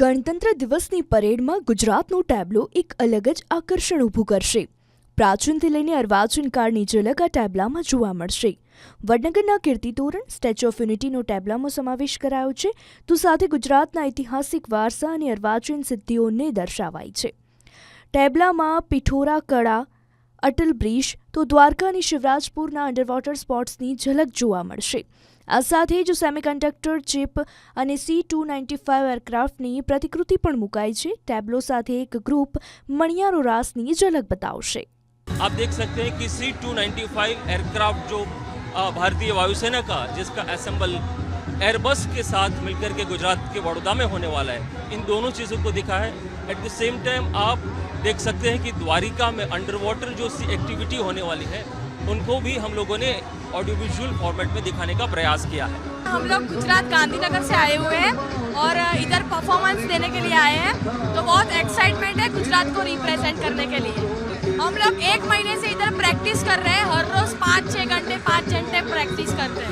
ગણતંત્ર દિવસની પરેડમાં ગુજરાતનું ટેબલો એક અલગ જ આકર્ષણ ઊભું કરશે પ્રાચીનથી લઈને અર્વાચીન કાળની ઝલક આ ટેબ્લામાં જોવા મળશે વડનગરના કીર્તિ તોરણ સ્ટેચ્યુ ઓફ યુનિટીનો ટેબલામાં સમાવેશ કરાયો છે તો સાથે ગુજરાતના ઐતિહાસિક વારસા અને અર્વાચીન સિદ્ધિઓને દર્શાવાય છે ટેબલામાં પિઠોરા કળા અટલ બ્રિજ તો દ્વારકાની શિવરાજપુરના અંડરવોટર સ્પોટ્સની ઝલક જોવા મળશે આ સાથે જ સેમિકન્ડક્ટર ચિપ અને સી ટુ નાઇન્ટી ફાઇવ એરક્રાફ્ટની પ્રતિકૃતિ પણ મુકાય છે ટેબ્લો સાથે એક ગ્રુપ મણિયારો રાસની ઝલક બતાવશે आप देख सकते हैं कि सी टू एयरक्राफ्ट जो भारतीय वायुसेना का जिसका असेंबल एयरबस के साथ मिलकर के गुजरात के बड़ौदा में होने वाला है इन दोनों चीज़ों को दिखा है एट द सेम टाइम आप देख सकते हैं कि द्वारिका में अंडर वाटर जो सी एक्टिविटी होने वाली है उनको भी हम लोगों ने ऑडियो विजुअल फॉर्मेट में दिखाने का प्रयास किया है हम लोग गुजरात गांधीनगर से आए हुए हैं और इधर परफॉर्मेंस देने के लिए आए हैं तो बहुत एक्साइटमेंट है गुजरात को रिप्रेजेंट करने के लिए हम लोग एक महीने से इधर प्रैक्टिस कर रहे हैं हर रोज पाँच छः घंटे पाँच घंटे प्रैक्टिस करते हैं